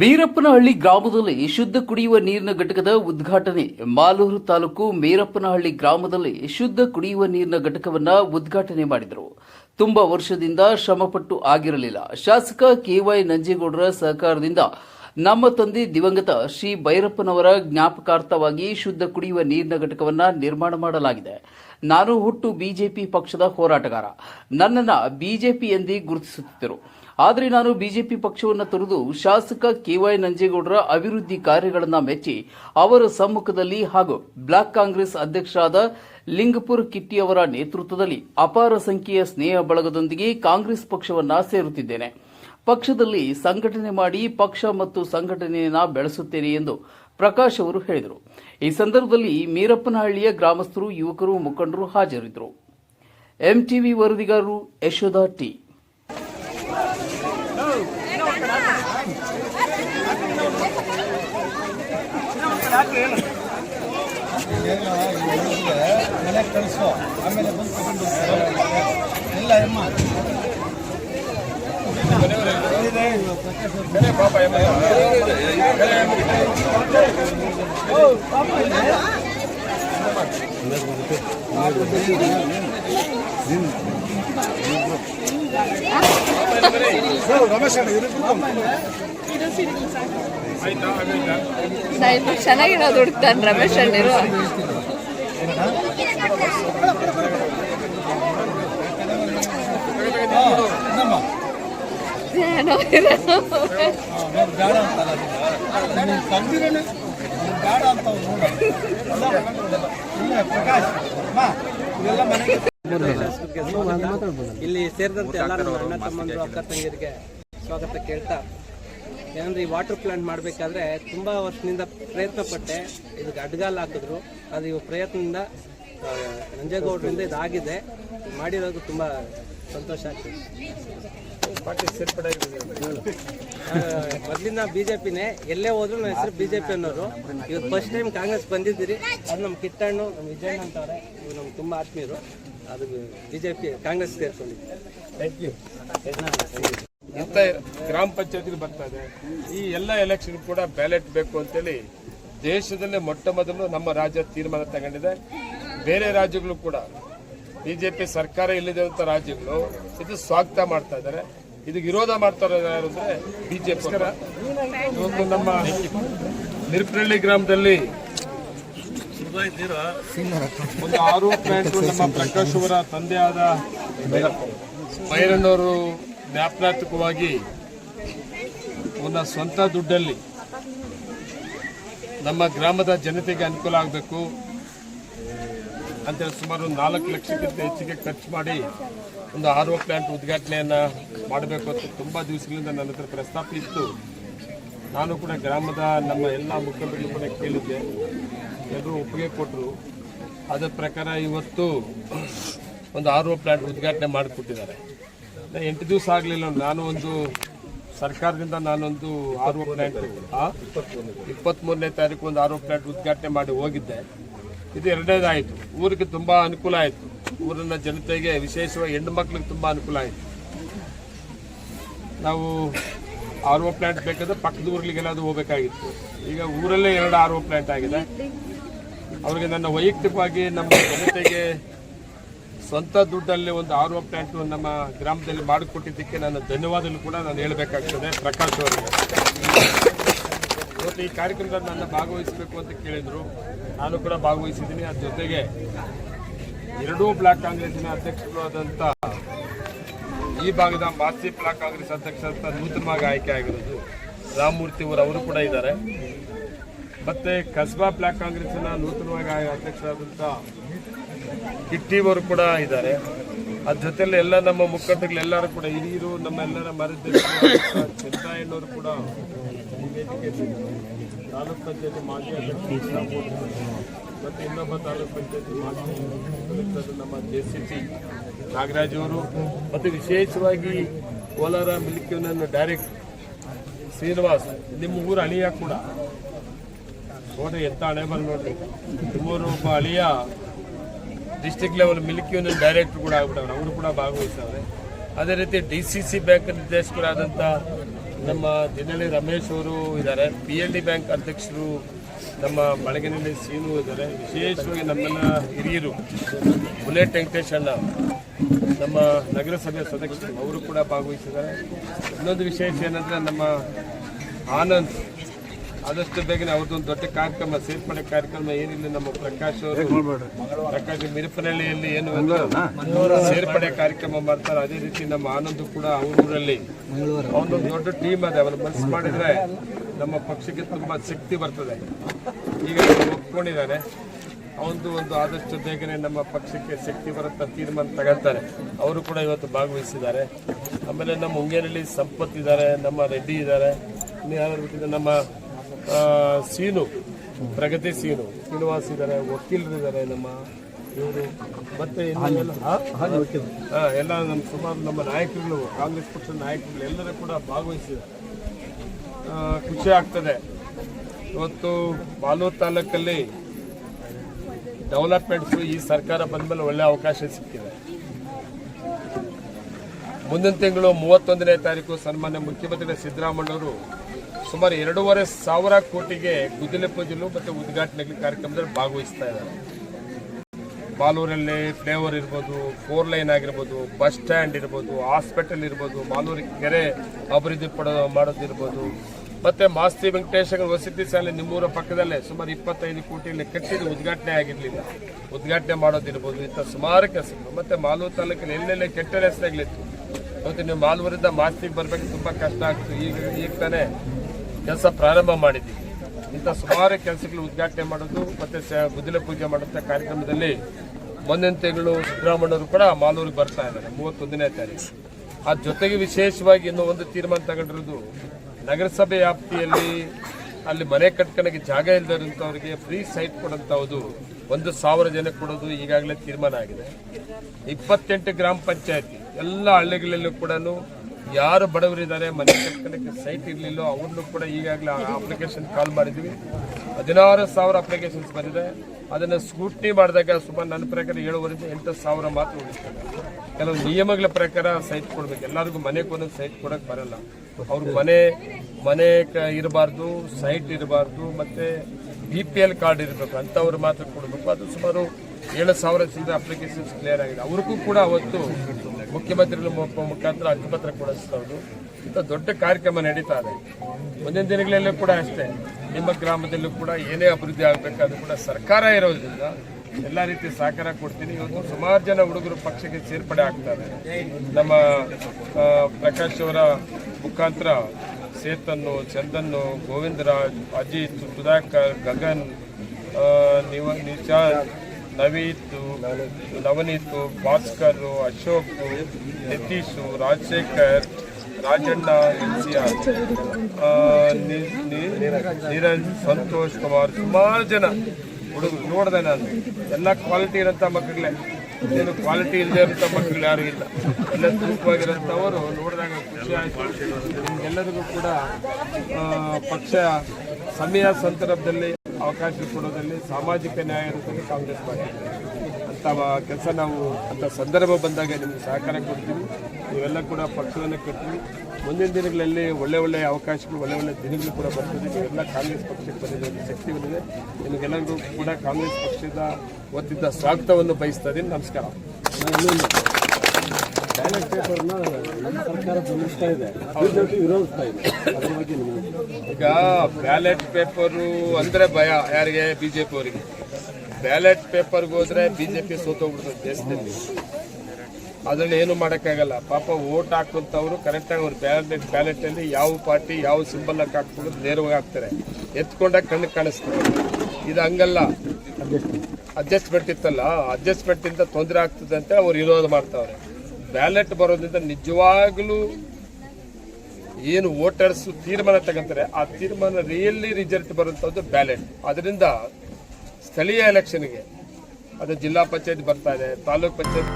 ಮೀರಪ್ಪನಹಳ್ಳಿ ಗ್ರಾಮದಲ್ಲಿ ಶುದ್ಧ ಕುಡಿಯುವ ನೀರಿನ ಘಟಕದ ಉದ್ಘಾಟನೆ. ಮಾಲೂರು ತಾಲೂಕು ಮೀರಪ್ಪನಹಳ್ಳಿ ಗ್ರಾಮದಲ್ಲಿ ಶುದ್ಧ ಕುಡಿಯುವ ನೀರಿನ ಘಟಕವನ್ನ ಉದ್ಘಾಟನೆ ಮಾಡಿದರು. ತುಂಬಾ ವರ್ಷದಿಂದ ಶ್ರಮಪಟ್ಟು ಆಗಿರಲಿಲ್ಲ. ಶಾಸಕ ಕೆವೈ ನಂಜೇಗೌಡರ ಸಹಕಾರದಿಂದ ನಮ್ಮ ತಂದೆ ದಿವಂಗತ ಶ್ರೀ ಭೈರಪ್ಪನವರ ಜ್ಞಾಪಕಾರ್ಥವಾಗಿ ಶುದ್ಧ ಕುಡಿಯುವ ನೀರಿನ ಘಟಕವನ್ನ ನಿರ್ಮಾಣ ಮಾಡಲಾಗಿದೆ. ನಾನು ಹುಟ್ಟು ಬಿಜೆಪಿ ಪಕ್ಷದ ಹೋರಾಟಗಾರ. ನನ್ನನ್ನ ಬಿಜೆಪಿ ಎಂದೇ ಗುರುತಿಸುತ್ತಿದ್ದರು. ಆದರೆ ನಾನು ಬಿಜೆಪಿ ಪಕ್ಷವನ್ನು ತೊರೆದು ಶಾಸಕ ಕೆವೈ ನಂಜೇಗೌಡರ ಅಭಿವೃದ್ಧಿ ಕಾರ್ಯಗಳನ್ನು ಮೆಚ್ಚಿ ಅವರ ಸಮ್ಮುಖದಲ್ಲಿ ಹಾಗೂ ಬ್ಲಾಕ್ ಕಾಂಗ್ರೆಸ್ ಅಧ್ಯಕ್ಷರಾದ ಲಿಂಗಪುರ್ ಕಿಟ್ಟಿ ಅವರ ನೇತೃತ್ವದಲ್ಲಿ ಅಪಾರ ಸಂಖ್ಯೆಯ ಸ್ನೇಹ ಬಳಗದೊಂದಿಗೆ ಕಾಂಗ್ರೆಸ್ ಪಕ್ಷವನ್ನು ಸೇರುತ್ತಿದ್ದೇನೆ. ಪಕ್ಷದಲ್ಲಿ ಸಂಘಟನೆ ಮಾಡಿ ಪಕ್ಷ ಮತ್ತು ಸಂಘಟನೆಯನ್ನು ಬೆಳೆಸುತ್ತೇನೆ ಎಂದು ಪ್ರಕಾಶ್ ಅವರು ಹೇಳಿದರು. ಈ ಸಂದರ್ಭದಲ್ಲಿ ಮೀರಪ್ಪನಹಳ್ಳಿಯ ಗ್ರಾಮಸ್ಥರು, ಯುವಕರು, ಮುಖಂಡರು ಹಾಜರಿದ್ದರು. ಎಂಟಿವಿ ವರದಿಗಾರರು ಯಶೋಧ ಟಿ. ಮನೆ ಕಳಿಸೋ ಆಮೇಲೆ ಬಂದು ತಗೊಂಡು ಇಲ್ಲ ಅಮ್ಮ ರಮೇಶ್ ಅಣ್ಣ ಇರುತ್ತೆ ನಾನು ಚೆನ್ನಾಗಿರೋದು ಹುಡುಕ್ತಾನೆ ರಮೇಶ್ ಅಣ್ಣಿರು. ಇಲ್ಲ ಪ್ರಕಾಶ್ ಅಮ್ಮ ಇವೆಲ್ಲ ಮನೆಗೆ ಇಲ್ಲಿ ಸೇರಿದಂತೆ ಎಲ್ಲರೂ ನಮ್ಮ ಅಣ್ಣ ತಮ್ಮಂದರು ಅಕ್ಕ ತಂಗಿಯರಿಗೆ ಸ್ವಾಗತ ಕೇಳ್ತಾ ಏನಂದ್ರೆ ಈ ವಾಟರ್ ಪ್ಲಾಂಟ್ ಮಾಡಬೇಕಾದ್ರೆ ತುಂಬ ವರ್ಷದಿಂದ ಪ್ರಯತ್ನ ಪಟ್ಟೆ ಇದಕ್ಕೆ ಅಡ್ಗಾಲ್ ಹಾಕಿದ್ರು. ಅದು ಇವ ಪ್ರಯತ್ನದಿಂದ ನಂಜೇಗೌಡರಿಂದ ಇದಾಗಿದೆ. ಮಾಡಿರೋದು ತುಂಬ ಸಂತೋಷ ಆಗ್ತದೆ. ಮೊದಲಿನ ಬಿ ಜೆ ಪಿನೇ ಎಲ್ಲೇ ಹೋದ್ರು ನನ್ನ ಹೆಸರು ಬಿ ಜೆ ಪಿ ಅನ್ನೋರು. ಇವತ್ತು ಫಸ್ಟ್ ಟೈಮ್ ಕಾಂಗ್ರೆಸ್ ಬಂದಿದ್ದೀರಿ ಅದು ನಮ್ಮ ಕಿಟ್ಟಣ್ಣು ನಮ್ಮ ವಿಜಯಣ್ಣ ಅಂತವ್ರೆ. ಇವ್ರು ನಮ್ಗೆ ತುಂಬ ಆತ್ಮೀಯರು. ಅದು ಬಿ ಜೆ ಪಿ ಕಾಂಗ್ರೆಸ್ ಸೇರ್ಕೊಂಡಿದ್ದೀವಿ ಇಂಥ ಗ್ರಾಮ ಪಂಚಾಯತಿಗೆ ಬರ್ತಾ ಇದೆ. ಈ ಎಲ್ಲ ಎಲೆಕ್ಷನ್ ಕೂಡ ಬ್ಯಾಲೆಟ್ ಬೇಕು ಅಂತೇಳಿ ದೇಶದಲ್ಲೇ ಮೊಟ್ಟ ಮೊದಲು ನಮ್ಮ ರಾಜ್ಯ ತೀರ್ಮಾನ ತಗೊಂಡಿದೆ. ಬೇರೆ ರಾಜ್ಯಗಳು ಕೂಡ, ಬಿಜೆಪಿ ಸರ್ಕಾರ ಇಲ್ಲದಿರುವಂಥ ರಾಜ್ಯಗಳು ಇದು ಸ್ವಾಗತ ಮಾಡ್ತಾ ಇದ್ದಾರೆ. ಇದಕ್ಕೆ ವಿರೋಧ ಮಾಡ್ತಾ ಇರೋದು ಯಾರು ಅಂದ್ರೆ ಬಿಜೆಪಿ ಇವತ್ತು ನಮ್ಮ ನಿರ್ಪ್ರಳ್ಳಿ ಗ್ರಾಮದಲ್ಲಿ ಒಂದು ಆರು ಪ್ಲಾಂಟ್ ನಮ್ಮ ಪ್ರಕಾಶ್ ಅವರ ತಂದೆಯಾದ ಭೈರಣ್ಣವರು ಜ್ಞಾಪನಾರ್ಥಕವಾಗಿ ಅವನ ಸ್ವಂತ ದುಡ್ಡಲ್ಲಿ ನಮ್ಮ ಗ್ರಾಮದ ಜನತೆಗೆ ಅನುಕೂಲ ಆಗಬೇಕು ಅಂತೇಳಿ ಸುಮಾರು ನಾಲ್ಕು ಲಕ್ಷಕ್ಕಿಂತ ಹೆಚ್ಚಿಗೆ ಖರ್ಚು ಮಾಡಿ ಒಂದು ಆರ್ ಒ ಪ್ಲಾಂಟ್ ಉದ್ಘಾಟನೆಯನ್ನು ಮಾಡಬೇಕು ಅಂತ ತುಂಬ ದಿವಸಗಳಿಂದ ನನ್ನ ಹತ್ರ ಪ್ರಸ್ತಾಪ ಇತ್ತು. ನಾನು ಕೂಡ ಗ್ರಾಮದ ನಮ್ಮ ಎಲ್ಲ ಮುಖಂಡರು ಕೂಡ ಕೇಳಿದ್ದೆ. ಎಲ್ಲರೂ ಒಪ್ಪಿಗೆ ಕೊಟ್ಟರು ಅದರ ಪ್ರಕಾರ ಇವತ್ತು ಒಂದು ಆರ್ ಒ ಪ್ಲಾಂಟ್ ಉದ್ಘಾಟನೆ ಮಾಡಿಕೊಟ್ಟಿದ್ದಾರೆ. ಎಂಟು ದಿವಸ ಆಗಲಿಲ್ಲ ನಾನು ಒಂದು ಸರ್ಕಾರದಿಂದ ನಾನೊಂದು ಆರ್ ಪ್ಲಾಂಟ್ ಇಪ್ಪತ್ತ್ಮೂರನೇ ತಾರೀಕು ಒಂದು ಆರ್ ಪ್ಲಾಂಟ್ ಉದ್ಘಾಟನೆ ಮಾಡಿ ಹೋಗಿದ್ದೆ. ಇದು ಎರಡನೇದಾಯಿತು. ಊರಿಗೆ ತುಂಬ ಅನುಕೂಲ ಆಯಿತು. ಊರಿನ ಜನತೆಗೆ ವಿಶೇಷವಾಗಿ ಹೆಣ್ಣು ಮಕ್ಳಿಗೆ ತುಂಬ ಅನುಕೂಲ ಆಯಿತು. ನಾವು ಆರ್ ಪ್ಲಾಂಟ್ ಬೇಕಾದ್ರೆ ಪಕ್ಕದ ಊರಿಗೆಲ್ಲಾದ್ರೂ ಹೋಗಬೇಕಾಗಿತ್ತು. ಈಗ ಊರಲ್ಲೇ ಎರಡು ಆರ್ ಪ್ಲಾಂಟ್ ಆಗಿದೆ. ಅವರಿಗೆ ನನ್ನ ವೈಯಕ್ತಿಕವಾಗಿ ನಮ್ಮ ಜನತೆಗೆ ಸ್ವಂತ ದುಡ್ಡಲ್ಲಿ ಒಂದು ಆರ್ ಓ ಪ್ಲಾಂಟ್ ನಮ್ಮ ಗ್ರಾಮದಲ್ಲಿ ಮಾಡಿಕೊಟ್ಟಿದ್ದಕ್ಕೆ ನನ್ನ ಧನ್ಯವಾದಗಳು ಕೂಡ ನಾನು ಹೇಳಬೇಕಾಗ್ತದೆ, ಪ್ರಕಾಶ್ ಅವರಿಗೆ. ಇವತ್ತು ಈ ಕಾರ್ಯಕ್ರಮದಲ್ಲಿ ನನ್ನ ಭಾಗವಹಿಸಬೇಕು ಅಂತ ಕೇಳಿದ್ರು. ನಾನು ಕೂಡ ಭಾಗವಹಿಸಿದ್ದೀನಿ. ಅದ್ರ ಜೊತೆಗೆ ಎರಡೂ ಬ್ಲಾಕ್ ಕಾಂಗ್ರೆಸ್ನ ಅಧ್ಯಕ್ಷರು ಆದಂಥ ಈ ಭಾಗದ ಮಾಸಿ ಬ್ಲಾಕ್ ಕಾಂಗ್ರೆಸ್ ಅಧ್ಯಕ್ಷ ಅಂತ ನೂತನವಾಗಿ ಆಯ್ಕೆ ಆಗಿರೋದು ರಾಮಮೂರ್ತಿ ಅವರು ಅವರು ಕೂಡ ಇದ್ದಾರೆ. ಮತ್ತೆ ಕಸ್ಬಾ ಬ್ಲಾಕ್ ಕಾಂಗ್ರೆಸ್ನ ನೂತನವಾಗಿ ಅಧ್ಯಕ್ಷರಾದಂಥ ಕಿಟ್ಟಿ ಅವರು ಕೂಡ ಇದ್ದಾರೆ. ಅದ್ರ ಜೊತೆಲಿ ಎಲ್ಲ ನಮ್ಮ ಮುಖಂಡರುಗಳೆಲ್ಲರೂ ಕೂಡ, ಹಿರಿಯರು, ನಮ್ಮೆಲ್ಲರ ಮರದ ಚೆನ್ನಯ್ಯನವರು ಕೂಡ. ತಾಲೂಕ್ ಪಂಚಾಯತಿ ಮಾಜಿ ಅಧ್ಯಕ್ಷ ಮತ್ತು ಇನ್ನೊಬ್ಬ ತಾಲೂಕ್ ಪಂಚಾಯತಿ ಮಾಜಿ ನಮ್ಮ ಜೆ ಸಿ ಸಿ ನಾಗರಾಜ್ ಅವರು. ಮತ್ತು ವಿಶೇಷವಾಗಿ ಕೋಲಾರ ಮಿಲ್ಕಿನನ್ನು ಡೈರೆಕ್ಟ್ ಶ್ರೀನಿವಾಸ್, ನಿಮ್ಮ ಊರು ಅಳಿಯ ಕೂಡ. ನೋಡ್ರಿ ಎತ್ತ ಹಣೆ ಬಂದು ನೋಡ್ರಿ. ನಿಮ್ಮೂರು ಒಬ್ಬ ಅಳಿಯ. District level milk union director ಕೂಡ ಆಗ್ಬಿಟ್ಟವ್ರೆ ಅವರು ಕೂಡ ಭಾಗವಹಿಸವ್ರೆ ಅದೇ ರೀತಿ ಡಿ ಸಿ ಸಿ ಬ್ಯಾಂಕ್ ನಿರ್ದೇಶಕರಾದಂಥ ನಮ್ಮ ದಿನಳಿ ರಮೇಶ್ ಅವರು ಇದ್ದಾರೆ. ಪಿ ಎಲ್ ಡಿ ಬ್ಯಾಂಕ್ ಅಧ್ಯಕ್ಷರು ನಮ್ಮ ಬಳಗಿನಲ್ಲಿ ಸೀನು ಇದ್ದಾರೆ. ವಿಶೇಷವಾಗಿ ನಮ್ಮನ್ನ ಹಿರಿಯರು ಬುಲೆಟ್ ವೆಂಕಟೇಶ್ ಅಣ್ಣ, ನಮ್ಮ ನಗರಸಭೆ ಸದಸ್ಯರು, ಅವರು ಕೂಡ ಭಾಗವಹಿಸಿದ್ದಾರೆ. ಇನ್ನೊಂದು ವಿಶೇಷ ಏನಂದ್ರೆ ನಮ್ಮ ಆನಂದ್ ಆದಷ್ಟು ಬೇಗನೆ ಅವ್ರದ್ದೊಂದು ದೊಡ್ಡ ಕಾರ್ಯಕ್ರಮ ಸೇರ್ಪಡೆ ಕಾರ್ಯಕ್ರಮ ಏನಿಲ್ಲ ನಮ್ಮ ಪ್ರಕಾಶ್ ಅವರು. ಪ್ರಕಾಶ್ ಮಿರಪನಹಳ್ಳಿಯಲ್ಲಿ ಏನು ಸೇರ್ಪಡೆ ಕಾರ್ಯಕ್ರಮ ಮಾಡ್ತಾರೆ. ಅದೇ ರೀತಿ ನಮ್ಮ ಆನಂದ್ ಕೂಡ ಅವ್ರ ಊರಲ್ಲಿ ಅವನೊಂದು ದೊಡ್ಡ ಟೀಮ್ ಅದೇ. ಅವನು ಮನಸ್ಸು ಮಾಡಿದ್ರೆ ನಮ್ಮ ಪಕ್ಷಕ್ಕೆ ತುಂಬಾ ಶಕ್ತಿ ಬರ್ತದೆ. ಈಗ ಒಪ್ಕೊಂಡಿದ್ದಾರೆ. ಒಪ್ಕೊಂಡಿದ್ದಾನೆ ಅವನದು ಒಂದು ಆದಷ್ಟು ಬೇಗನೆ ನಮ್ಮ ಪಕ್ಷಕ್ಕೆ ಶಕ್ತಿ ಬರುತ್ತಾ ತೀರ್ಮಾನ ತಗೊಳ್ತಾರೆ. ಅವರು ಕೂಡ ಇವತ್ತು ಭಾಗವಹಿಸಿದ್ದಾರೆ. ಆಮೇಲೆ ನಮ್ಮ ಮುಂಗೇನಲ್ಲಿ ಸಂಪತ್ ಇದ್ದಾರೆ ನಮ್ಮ ರೆಡ್ಡಿ ಇದ್ದಾರೆ. ಇನ್ನು ಯಾರು ಬಿಟ್ಟಿದ್ದಾರೆ ನಮ್ಮ ಸೀನು ಪ್ರಗತಿ ಸೀನು. ಶ್ರೀನಿವಾಸ್ ಇದ್ದಾರೆ ವಕೀಲರಿದ್ದಾರೆ ನಮ್ಮ ಇವರು. ಮತ್ತೆ ಎಲ್ಲ- ನಮ್ಮ ಸುಮಾರು ನಮ್ಮ ನಾಯಕರುಗಳು ಕಾಂಗ್ರೆಸ್ ಪಕ್ಷದ ನಾಯಕರುಗಳು ಎಲ್ಲರೂ ಕೂಡ ಭಾಗವಹಿಸಿದ್ದಾರೆ. ಖುಷಿ ಆಗ್ತದೆ. ಇವತ್ತು ಬಾಲೂರು ತಾಲೂಕಲ್ಲಿ ಡೆವಲಪ್ಮೆಂಟ್ಸ್ ಈ ಸರ್ಕಾರ ಬಂದ್ಮೇಲೆ ಒಳ್ಳೆ ಅವಕಾಶ ಸಿಕ್ಕಿದೆ. ಮುಂದಿನ ತಿಂಗಳು ಮೂವತ್ತೊಂದನೇ ತಾರೀಕು ಸನ್ಮಾನ್ಯ ಮುಖ್ಯಮಂತ್ರಿ ಸಿದ್ದರಾಮಯ್ಯವರು ಸುಮಾರು ಎರಡೂವರೆ ಸಾವಿರ ಕೋಟಿಗೆ ಗುದ್ದಲಿ ಪೂಜಲು ಮತ್ತು ಉದ್ಘಾಟನೆ ಕಾರ್ಯಕ್ರಮದಲ್ಲಿ ಭಾಗವಹಿಸ್ತಾ ಇದ್ದಾರೆ. ಮಾಲೂರಲ್ಲಿ ಫ್ಲೇವರ್ ಇರ್ಬೋದು, ಫೋರ್ ಲೈನ್ ಆಗಿರ್ಬೋದು, ಬಸ್ ಸ್ಟ್ಯಾಂಡ್ ಇರ್ಬೋದು, ಹಾಸ್ಪಿಟಲ್ ಇರ್ಬೋದು, ಮಾಲೂರು ಕೆರೆ ಅಭಿವೃದ್ಧಿ ಪಡೋ, ಮಾಡೋದಿರ್ಬೋದು. ಮತ್ತೆ ಮಾಸ್ತಿ ವೆಂಕಟೇಶ್ವರ ವಸತಿ ಶಾಲೆ ನಿಮ್ಮೂರ ಪಕ್ಕದಲ್ಲೇ ಸುಮಾರು ಇಪ್ಪತ್ತೈದು ಕೋಟಿಯಲ್ಲಿ ಕಟ್ಟಿದ ಉದ್ಘಾಟನೆ ಆಗಿರಲಿಲ್ಲ ಉದ್ಘಾಟನೆ ಮಾಡೋದಿರ್ಬೋದು, ಇಂಥ ಸುಮಾರು ಕೆಲಸಗಳು. ಮತ್ತೆ ಮಾಲೂರು ತಾಲೂಕಲ್ಲಿ ಎಲ್ಲೆಲ್ಲೇ ಕೆಟ್ಟ ರಸ್ತೆಗಳಿತ್ತು. ಮತ್ತು ನೀವು ಮಾಲೂರಿಂದ ಮಾಸ್ತಿಗೆ ಬರಬೇಕು, ತುಂಬ ಕಷ್ಟ ಆಗ್ತು ಈಗ ಈಗ ತಾನೇ ಕೆಲಸ ಪ್ರಾರಂಭ ಮಾಡಿದ್ದೀವಿ. ಇಂಥ ಸುಮಾರು ಕೆಲಸಗಳು ಉದ್ಘಾಟನೆ ಮಾಡೋದು ಮತ್ತೆ ಗುದ್ದಲ ಪೂಜೆ ಮಾಡುವಂಥ ಕಾರ್ಯಕ್ರಮದಲ್ಲಿ ಮುಂದಿನ ತಿಂಗಳು ಸುಬ್ರಹ್ಮಣ್ಯರು ಕೂಡ ಮಾಲೂರಿಗೆ ಬರ್ತಾ ಇದ್ದಾರೆ, ಮೂವತ್ತೊಂದನೇ ತಾರೀಕು. ಆ ಜೊತೆಗೆ ವಿಶೇಷವಾಗಿ ಇನ್ನೂ ಒಂದು ತೀರ್ಮಾನ ತಗೊಂಡಿರೋದು ನಗರಸಭೆ ವ್ಯಾಪ್ತಿಯಲ್ಲಿ ಅಲ್ಲಿ ಮನೆ ಕಟ್ಕೊಳಕ್ಕೆ ಜಾಗ ಇಲ್ಲದಂಥವ್ರಿಗೆ ಫ್ರೀ ಸೈಟ್ ಕೊಡೋಂಥದ್ದು ಒಂದು ಸಾವಿರ ಜನಕ್ಕೆ ಕೊಡೋದು ಈಗಾಗಲೇ ತೀರ್ಮಾನ ಆಗಿದೆ. ಇಪ್ಪತ್ತೆಂಟು ಗ್ರಾಮ ಪಂಚಾಯತಿ, ಎಲ್ಲ ಹಳ್ಳಿಗಳಲ್ಲೂ ಕೂಡ ಯಾರು ಬಡವರಿದ್ದಾರೆ, ಮನೆ ಕಟ್ಕೊಳ್ಳೋಕ್ಕೆ ಸೈಟ್ ಇರಲಿಲ್ಲೋ, ಅವ್ರನ್ನು ಕೂಡ ಈಗಾಗಲೇ ಅಪ್ಲಿಕೇಶನ್ ಕಾಲ್ ಮಾಡಿದ್ವಿ. ಹದಿನಾರು ಸಾವಿರ ಅಪ್ಲಿಕೇಶನ್ಸ್ ಬಂದಿದೆ. ಅದನ್ನು ಸ್ಕ್ರೂಟ್ನಿ ಮಾಡಿದಾಗ ಸುಮಾರು ನನ್ನ ಪ್ರಕಾರ ಏಳುವರೆಯಿಂದ ಎಂಟು ಸಾವಿರ ಮಾತ್ರ ಉಳಿಸ್ತದೆ ಕೆಲವು ನಿಯಮಗಳ ಪ್ರಕಾರ ಸೈಟ್ ಕೊಡಬೇಕು. ಎಲ್ಲರಿಗೂ ಮನೆಗೆ ಒಂದೊಂದು ಸೈಟ್ ಕೊಡೋಕ್ಕೆ ಬರಲ್ಲ. ಅವ್ರ ಮನೆ ಮನೆ ಇರಬಾರ್ದು ಸೈಟ್ ಇರಬಾರ್ದು, ಮತ್ತು ಬಿ ಪಿ ಎಲ್ ಕಾರ್ಡ್ ಇರಬೇಕು. ಅಂಥವ್ರು ಮಾತ್ರ ಕೊಡಬೇಕು. ಅದು ಸುಮಾರು ಏಳು ಸಾವಿರ ಚಿಲ್ಲರೆ ಅಪ್ಲಿಕೇಶನ್ಸ್ ಕ್ಲಿಯರ್ ಆಗಿದೆ. ಅವ್ರಿಗೂ ಕೂಡ ಅವತ್ತು ಮುಖ್ಯಮಂತ್ರಿಗಳ ಮುಖಾಂತರ ಅಕ್ಕಪತ್ರ ಕೊಡಿಸ್ತಾವ್ರು ಇಂಥ ದೊಡ್ಡ ಕಾರ್ಯಕ್ರಮ ನಡೀತಾ ಇದೆ. ಮುಂದಿನ ದಿನಗಳಲ್ಲೂ ಕೂಡ ಅಷ್ಟೇ. ನಿಮ್ಮ ಗ್ರಾಮದಲ್ಲೂ ಕೂಡ ಏನೇ ಅಭಿವೃದ್ಧಿ ಆಗಬೇಕಾದ್ರೂ ಕೂಡ ಸರ್ಕಾರ ಇರೋದ್ರಿಂದ ಎಲ್ಲ ರೀತಿ ಸಹಕಾರ ಕೊಡ್ತೀನಿ. ಇವತ್ತು ಸುಮಾರು ಜನ ಹುಡುಗರು ಪಕ್ಷಕ್ಕೆ ಸೇರ್ಪಡೆ ಆಗ್ತಾರೆ. ನಮ್ಮ ಪ್ರಕಾಶ್ ಅವರ ಮುಖಾಂತರ ಸೇತನ್ನು, ಚಂದನ್ನು, ಗೋವಿಂದರಾಜ್, ಅಜಿತ್, ಸುಧಾಕರ್, ಗಗನ್ ನಿವ ನಿಶಾಂತ್ ನವೀತ್, ನವನೀತ್, ಭಾಸ್ಕರ್, ಅಶೋಕ್, ನಿತೀಶ್, ರಾಜಶೇಖರ್, ರಾಜಣ್ಣ ಎನ್ಸಿಆರ್ ನಿರಂಜ್, ಸಂತೋಷ್ ಕುಮಾರ್, ಸುಮಾರು ಜನ ಹುಡುಗರು. ನೋಡಿದೆ ನಾನು. ಎಲ್ಲ ಕ್ವಾಲಿಟಿ ಇರೋಂಥ ಮಕ್ಕಳೇ. ಏನು ಕ್ವಾಲಿಟಿ ಇಲ್ಲದೆ ಇರೋಂಥ ಮಕ್ಕಳು ಯಾರು ಇಲ್ಲ. ಎಲ್ಲ ತೂಕವಾಗಿರೋಂಥವರು ನೋಡಿದಾಗ ಖುಷಿ ಆಯಿತು. ಎಲ್ಲರಿಗೂ ಕೂಡ ಪಕ್ಷ ಸಮಯ ಸಂದರ್ಭದಲ್ಲಿ ಅವಕಾಶ ಕೊಡೋದ್ರಲ್ಲಿ ಸಾಮಾಜಿಕ ನ್ಯಾಯ ರೂಪದಲ್ಲಿ ಕಾಂಗ್ರೆಸ್ ಪಾರ್ಟಿ. ಅಂತ ಕೆಲಸ ನಾವು ಅಂತ ಸಂದರ್ಭ ಬಂದಾಗ ನಿಮಗೆ ಸಹಕಾರ ಕೊಡ್ತೀವಿ. ನೀವೆಲ್ಲ ಕೂಡ ಪಕ್ಷವನ್ನು ಕಟ್ತೀವಿ ಮುಂದಿನ ದಿನಗಳಲ್ಲಿ ಒಳ್ಳೆ ಒಳ್ಳೆ ಅವಕಾಶಗಳು, ಒಳ್ಳೆ ಒಳ್ಳೆ ದಿನಗಳು ಕೂಡ ಬರ್ತದೆ. ನೀವೆಲ್ಲ ಕಾಂಗ್ರೆಸ್ ಪಕ್ಷಕ್ಕೆ ಬಂದಿದೆ ಶಕ್ತಿ ಬಂದಿದೆ. ನಿಮಗೆಲ್ಲರಿಗೂ ಕೂಡ ಕಾಂಗ್ರೆಸ್ ಪಕ್ಷದ ಒತ್ತಿದ್ದ ಸ್ವಾಗತವನ್ನು ಬಯಸ್ತಾ ಇದ್ದೀನಿ. ನಮಸ್ಕಾರ. ಬ್ಯಾಲೆಟ್ ಪೇಪರ್ನ ನಮ್ಮ ಸರ್ಕಾರ ಇದೆ ಬಿಜೆಪಿ ವಿರೋಧಿಸ್ತಾ ಇದೆ ಈಗ ಬ್ಯಾಲೆಟ್ ಪೇಪರು ಅಂದ್ರೆ ಭಯ, ಯಾರಿಗೆ? ಬಿಜೆಪಿ ಅವರಿಗೆ. ಬ್ಯಾಲೆಟ್ ಪೇಪರ್ಗೆ ಹೋದ್ರೆ ಬಿಜೆಪಿ ಸೋತೋಗ್ಬಿಡ್ತದೆ ದೇಶದಲ್ಲಿ. ಅದನ್ನ ಏನು ಮಾಡೋಕ್ಕಾಗಲ್ಲ. ಪಾಪ ಓಟ್ ಹಾಕುವಂಥವ್ರು ಕರೆಕ್ಟಾಗಿ ಅವ್ರು ಬ್ಯಾಲೆಟ್, ಬ್ಯಾಲೆಟಲ್ಲಿ ಯಾವ ಪಾರ್ಟಿ, ಯಾವ ಸಿಂಬಲ್ ಹಾಕ್ಬೇಕು ನೇರವಾಗಿ ಹಾಕ್ತಾರೆ. ಎತ್ಕೊಂಡಾಗ ಕಣ್ಣು ಕಾಣಿಸ್ತಾರೆ. ಇದು ಹಂಗಲ್ಲ. ಅಡ್ಜಸ್ಟ್ಮೆಂಟ್ ಇತ್ತಲ್ಲ ಅಡ್ಜಸ್ಟ್ಮೆಂಟ್ ಇಂದ ತೊಂದರೆ ಆಗ್ತದೆ ಅಂತ ಅವ್ರು ವಿರೋಧ ಮಾಡ್ತಾವ್ರೆ. ಬ್ಯಾಲೆಟ್ ಬರೋದ್ರಿಂದ ನಿಜವಾಗ್ಲೂ ಏನು ವೋಟರ್ಸ್ ತೀರ್ಮಾನ ತಗೊಂತಾರೆ, ಆ ತೀರ್ಮಾನ ರಿಯಲಿ ರಿಸಲ್ಟ್ ಬರುವಂಥದ್ದು ಬ್ಯಾಲೆಟ್. ಅದರಿಂದ ಸ್ಥಳೀಯ ಎಲೆಕ್ಷನ್ಗೆ ಅದು ಜಿಲ್ಲಾ ಪಂಚಾಯತ್ ಬರ್ತಾ ಇದೆ, ತಾಲೂಕ್ ಪಂಚಾಯತ್